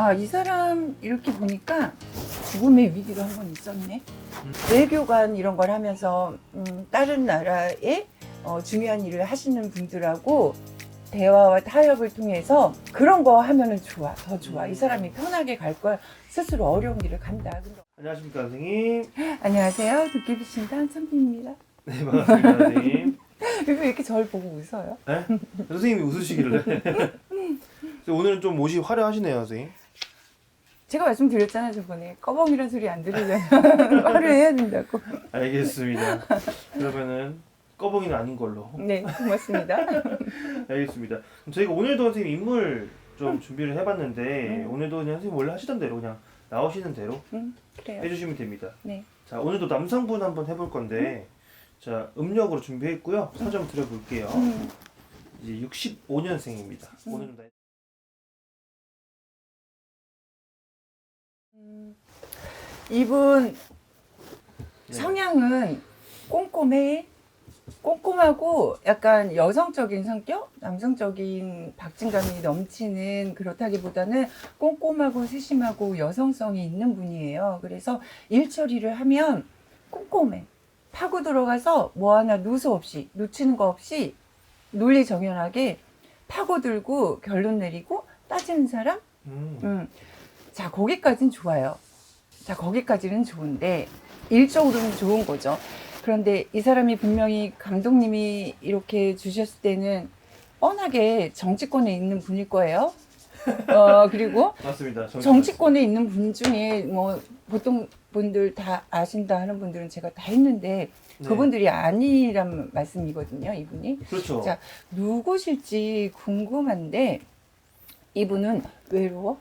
아, 이 사람 이렇게 보니까 죽음의 위기가 한 번 있었네. 외교관 이런 걸 하면서 음, 다른 나라에 어, 중요한 일을 하시는 분들하고 대화와 타협을 통해서 그런 거 하면은 좋아, 더 좋아. 이 사람이 편하게 갈 걸 스스로 어려운 길을 간다. 근데- 안녕하십니까 선생님. 안녕하세요. 도깨비신다 한선비입니다. 네 반갑습니다 선생님. 왜 이렇게 저를 보고 웃어요? 네? 선생님이 웃으시길래. 그래서 오늘은 좀 옷이 화려하시네요 선생님. 제가 말씀드렸잖아요 저번에 꺼벙이란 소리 안 들으려면 화를 해야 된다고. 알겠습니다. 그러면은 꺼벙이는 아닌 걸로. 네, 고맙습니다. 알겠습니다. 그럼 저희가 오늘도 선생님 인물 좀 준비를 해봤는데 음. 오늘도 그냥 선생님 원래 하시던 대로 그냥 나오시는 대로 음, 그래요. 해주시면 됩니다. 네. 자 오늘도 남성분 한번 해볼 건데 자 음력으로 준비했고요. 사전 드려볼게요. 음, 이제 65년생입니다. 음. 오늘은 다 음, 이분 네. 성향은 꼼꼼해. 꼼꼼하고 약간 여성적인 성격, 남성적인 박진감이 넘치는 그렇다기보다는 꼼꼼하고 세심하고 여성성이 있는 분이에요. 그래서 일 처리를 하면 꼼꼼해. 파고 들어가서 뭐 하나 누수 없이, 놓치는 거 없이 논리 정연하게 파고들고 결론 내리고 따지는 사람? 음. 음. 자, 거기까지는 좋아요. 자, 거기까지는 좋은데, 일적으로는 좋은 거죠. 그런데 이 사람이 분명히 감독님이 이렇게 주셨을 때는 뻔하게 정치권에 있는 분일 거예요. 어, 그리고 맞습니다. 정치- 정치권에 있는 분 중에 뭐 보통 분들 다 아신다 하는 분들은 제가 다 했는데 네. 그분들이 아니란 말씀이거든요, 이분이. 그렇죠. 자, 누구실지 궁금한데 이분은 외로워?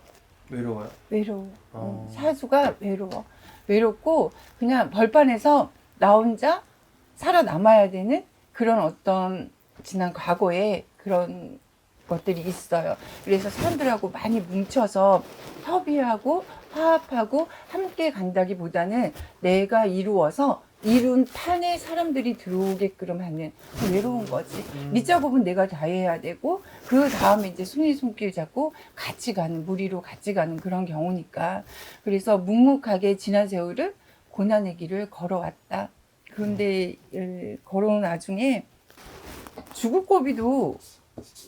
외로워요. 외로워. 어. 음, 사주가 외로워. 외롭고 그냥 벌판에서 나 혼자 살아남아야 되는 그런 어떤 지난 과거에 그런 것들이 있어요. 그래서 사람들하고 많이 뭉쳐서 협의하고 화합하고 함께 간다기보다는 내가 이루어서 이룬 판에 사람들이 들어오게끔 하는 그 외로운 거지. 음. 밑작업은 내가 다 해야 되고 그 다음에 이제 손이 손길 잡고 같이 가는 무리로 같이 가는 그런 경우니까 그래서 묵묵하게 지난 세월을 고난의 길을 걸어왔다. 그런데 에, 걸어온 와중에 죽을 고비도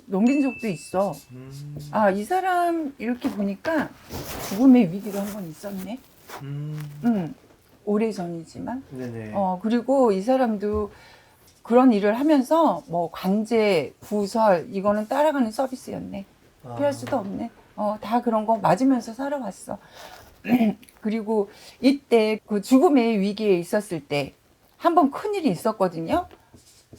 넘긴 적도 있어. 음. 아 이 사람 이렇게 보니까 죽음의 위기가 한 번 있었네. 음. 음 오래 전이지만. 네네. 어, 그리고 이 사람도 그런 일을 하면서 뭐 관제, 구설, 이거는 따라가는 서비스였네. 아. 피할 수도 없네. 어, 다 그런 거 맞으면서 살아왔어. 그리고 이때 그 죽음의 위기에 있었을 때 한 번 큰 일이 있었거든요.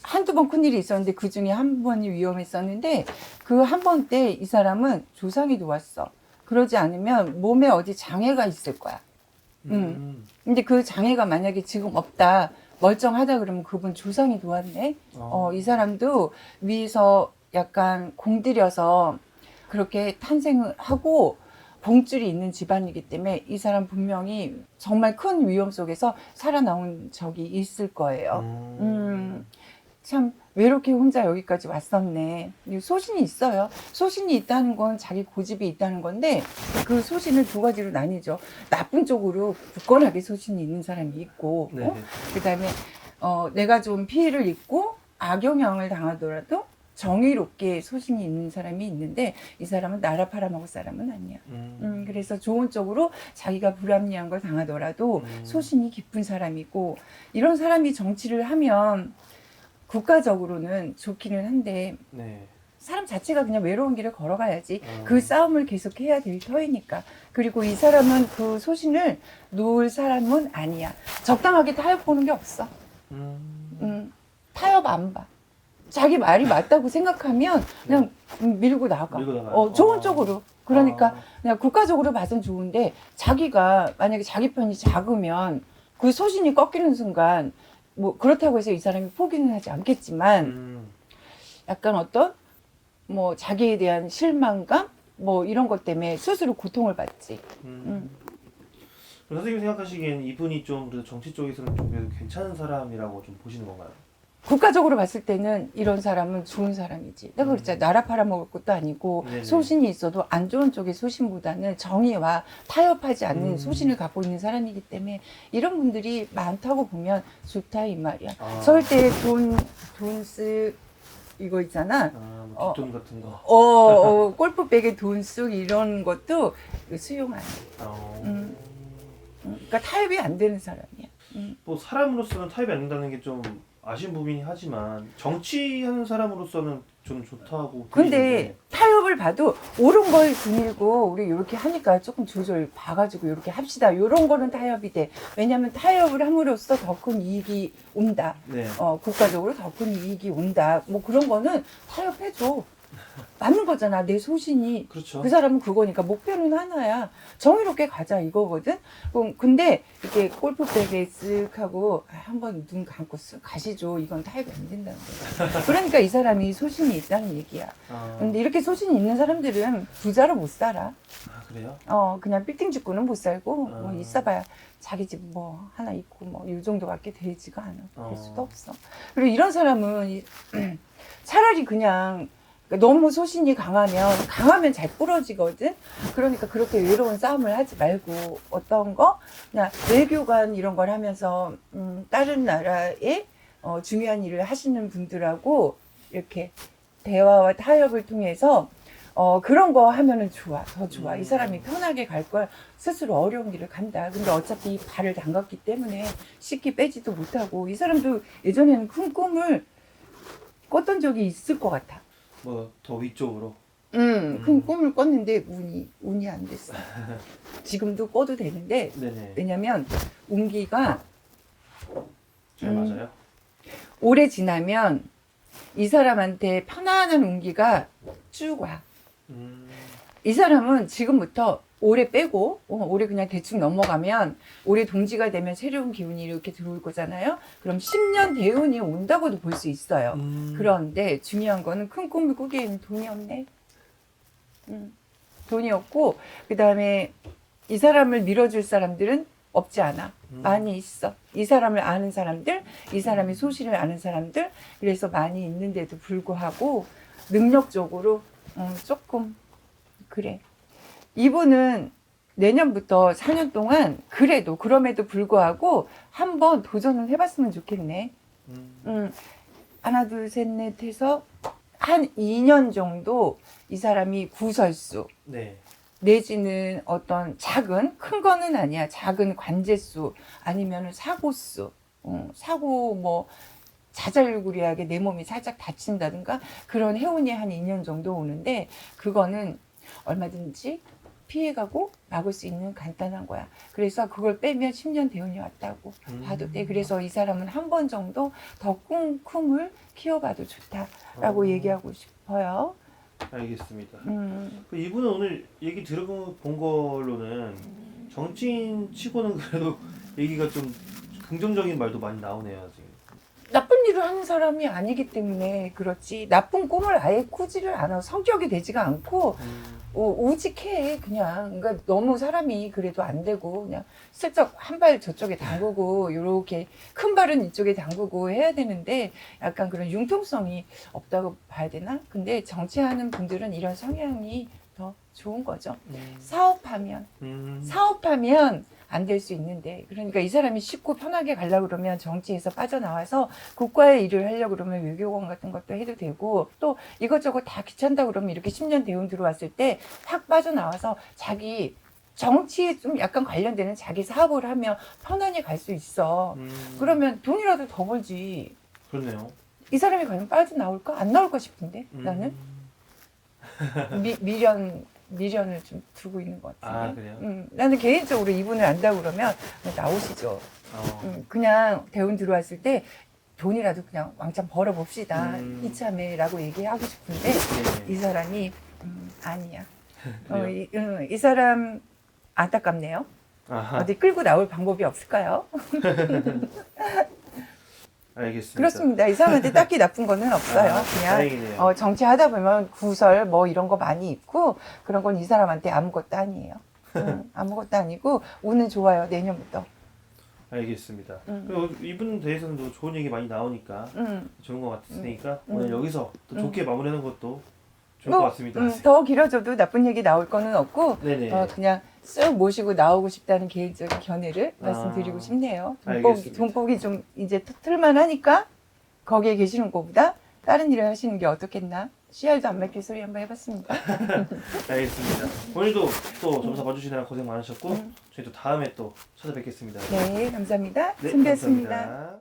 한두 번 큰 일이 있었는데 그 중에 한 번이 위험했었는데 그 한 번 때 이 사람은 조상이 놓았어. 그러지 않으면 몸에 어디 장애가 있을 거야. 음. 근데 그 장애가 만약에 지금 없다, 멀쩡하다 그러면 그분 조상이 도왔네. 어, 이 사람도 위에서 약간 공들여서 그렇게 탄생을 하고 봉줄이 있는 집안이기 때문에 이 사람 분명히 정말 큰 위험 속에서 살아나온 적이 있을 거예요. 음, 참 외롭게 혼자 여기까지 왔었네. 이 소신이 있어요. 소신이 있다는 건 자기 고집이 있다는 건데 그 소신을 두 가지로 나뉘죠. 나쁜 쪽으로 굳건하게 소신이 있는 사람이 있고, 네. 어? 그다음에 어, 내가 좀 피해를 입고 악영향을 당하더라도 정의롭게 소신이 있는 사람이 있는데 이 사람은 나라 팔아먹을 사람은 아니야. 음. 음, 그래서 좋은 쪽으로 자기가 불합리한 걸 당하더라도 음. 소신이 깊은 사람이고 이런 사람이 정치를 하면 국가적으로는 좋기는 한데 네. 사람 자체가 그냥 외로운 길을 걸어가야지 어. 그 싸움을 계속 해야 될 터이니까 그리고 이 사람은 그 소신을 놓을 사람은 아니야 적당하게 타협 보는 게 없어 음. 음, 타협 안 봐. 자기 말이 맞다고 생각하면 그냥 밀고 나가. 밀고 나가요? 어, 좋은 어. 쪽으로. 그러니까 아. 그냥 국가적으로 봐선 좋은데 자기가 만약에 자기 편이 작으면 그 소신이 꺾이는 순간 뭐 그렇다고 해서 이 사람이 포기는 하지 않겠지만 음. 약간 어떤 뭐 자기에 대한 실망감 뭐 이런 것 때문에 스스로 고통을 받지. 음. 그럼 선생님 생각하시기엔 이분이 좀 그래도 정치 쪽에서는 좀 그래도 괜찮은 사람이라고 좀 보시는 건가요? 국가적으로 봤을 때는 이런 사람은 좋은 사람이지. 내가 그랬잖아. 나라 팔아먹을 것도 아니고 네네. 소신이 있어도 안 좋은 쪽의 소신보다는 정의와 타협하지 않는 음. 소신을 갖고 있는 사람이기 때문에 이런 분들이 많다고 보면 좋다 이 말이야. 아. 절대 돈, 돈 쓸, 이거 있잖아. 아, 어. 뭐 뒷돈 같은 거. 어, 어 골프백에 돈 쓰고 이런 것도 수용 안 해. 어. 음. 응, 그러니까 타협이 안 되는 사람이야. 응. 뭐 사람으로서는 타입이 안 된다는 게좀 아쉬운 부분이 하지만 정치하는 사람으로서는 저는 좋다고. 근데 들리는데. 타협을 봐도 옳은 걸 드밀고 우리 이렇게 하니까 조금 조절 봐가지고 이렇게 합시다. 이런 거는 타협이 돼. 왜냐하면 타협을 함으로써 더 큰 이익이 온다. 네. 어, 국가적으로 더 큰 이익이 온다. 뭐 그런 거는 타협해줘. 맞는 거잖아. 내 소신이. 그렇죠. 그 사람은 그거니까 목표는 하나야. 정의롭게 가자 이거거든. 그럼 근데 이렇게 골프백에 쓱 하고 아, 한번 눈 감고 쓱 가시죠. 이건 타협이 안 된다는 거야. 그러니까 이 사람이 소신이 있다는 얘기야. 아, 근데 이렇게 소신이 있는 사람들은 부자로 못 살아. 아, 그래요? 어, 그냥 빌딩 짓고는 못 살고, 뭐 아. 있어봐야 자기 집 뭐 하나 있고, 뭐, 이 정도밖에 되지가 않아. 그럴 어. 수도 없어. 그리고 이런 사람은 이- 차라리 그냥 너무 소신이 강하면, 강하면 잘 부러지거든? 그러니까 그렇게 외로운 싸움을 하지 말고, 어떤 거? 그냥 외교관 이런 걸 하면서, 음, 다른 나라에 어, 중요한 일을 하시는 분들하고 이렇게 대화와 타협을 통해서 어, 그런 거 하면은 좋아. 더 좋아. 이 사람이 편하게 갈 걸 스스로 어려운 길을 간다. 근데 어차피 발을 담갔기 때문에 쉽게 빼지도 못하고 이 사람도 예전에는 큰 꿈을 꿨던 적이 있을 것 같아. 뭐 더 위쪽으로. 음, 큰 음. 꿈을 꿨는데 운이, 운이 안 됐어. 지금도 꿔도 되는데 네네. 왜냐면 운기가 잘 음. 맞아요. 오래 지나면 이 사람한테 편안한 운기가 쭉 와. 음. 이 사람은 지금부터 올해 빼고 어, 올해 그냥 대충 넘어가면 올해 동지가 되면 새로운 기운이 이렇게 들어올 거잖아요. 그럼 10년 대운이 온다고도 볼 수 있어요. 음. 그런데 중요한 거는 큰 꿈을 꾸기에는 돈이 없네. 음, 돈이 없고 그 다음에 이 사람을 밀어줄 사람들은 없지 않아. 음. 많이 있어. 이 사람을 아는 사람들, 이 사람의 소신을 아는 사람들, 그래서 많이 있는데도 불구하고 능력적으로 음, 조금 그래. 이분은 내년부터 4년 동안 그래도 그럼에도 불구하고 한번 도전을 해봤으면 좋겠네. 음. 음, 하나, 둘, 셋, 넷 해서 한 2년 정도 이 사람이 구설수, 네. 내지는 어떤 작은, 큰 거는 아니야. 작은 관제수, 아니면 사고수, 어, 사고 뭐, 자잘구리하게 내 몸이 살짝 다친다든가 그런 해운이 한 2년 정도 오는데 그거는 얼마든지 피해가고 막을 수 있는 간단한 거야. 그래서 그걸 빼면 10년 대운이 왔다고 음. 봐도 돼. 그래서 이 사람은 한 번 정도 더 쿵쿵을 키워봐도 좋다라고 어. 얘기하고 싶어요. 알겠습니다. 음. 그 이분은 오늘 얘기 들어본 걸로는 정치인 치고는 그래도 얘기가 좀 긍정적인 말도 많이 나오네요. 나쁜 일을 하는 사람이 아니기 때문에 그렇지. 나쁜 꿈을 아예 꾸지를 않아. 성격이 되지가 않고 음. 어, 오직해 그냥. 그러니까 너무 사람이 그래도 안 되고 그냥 슬쩍 한 발 저쪽에 담그고 요렇게 큰 발은 이쪽에 담그고 해야 되는데 약간 그런 융통성이 없다고 봐야 되나? 근데 정치하는 분들은 이런 성향이 더 좋은 거죠 음. 사업하면 음. 사업하면 안 될 수 있는데 그러니까 이 사람이 쉽고 편하게 가려고 그러면 정치에서 빠져나와서 국가의 일을 하려고 그러면 외교관 같은 것도 해도 되고 또 이것저것 다 귀찮다 그러면 이렇게 10년 대운 들어왔을 때 확 빠져나와서 자기 정치에 좀 약간 관련되는 자기 사업을 하면 편안히 갈 수 있어. 음. 그러면 돈이라도 더 벌지. 그렇네요. 이 사람이 과연 빠져나올까? 안 나올까 싶은데 나는 음. 미, 미련 미련을 좀 두고 있는 것 같은데. 아, 그래요? 음, 나는 개인적으로 이분을 안다 그러면 나오시죠. 어. 음, 그냥 대운 들어왔을 때 돈이라도 그냥 왕창 벌어봅시다. 음. 이참에라고 얘기하고 싶은데 네. 이 사람이 음, 아니야. 어, 그래요? 이, 음, 이 사람 안타깝네요. 아하. 어디 끌고 나올 방법이 없을까요? 알겠습니다. 그렇습니다. 이 사람한테 딱히 나쁜 거는 없어요. 아, 그냥 다행이네요. 어, 정치하다 보면 구설 뭐 이런 거 많이 있고 그런 건 이 사람한테 아무것도 아니에요. 음, 아무것도 아니고 운은 좋아요 내년부터. 알겠습니다. 음. 그리고 이분 대해서는 좋은 얘기 많이 나오니까 음. 좋은 것 같으니까 음. 오늘 여기서 또 음. 좋게 마무리하는 것도 좋을 뭐, 것 같습니다. 음, 더 길어져도 나쁜 얘기 나올 거는 없고 네네. 어, 그냥 쓱 모시고 나오고 싶다는 개인적인 견해를 아, 말씀드리고 싶네요. 알겠습니다. 돈복이 좀 이제 틀만 하니까 거기에 계시는 것보다 다른 일을 하시는 게 어떻겠나? 씨알도 안 맥힐 소리 한번 해봤습니다. 알겠습니다. 오늘도 또 점사 봐주시느라 고생 많으셨고 음. 저희 또 다음에 또 찾아뵙겠습니다. 네, 감사합니다. 네, 승배였습니다. 감사합니다.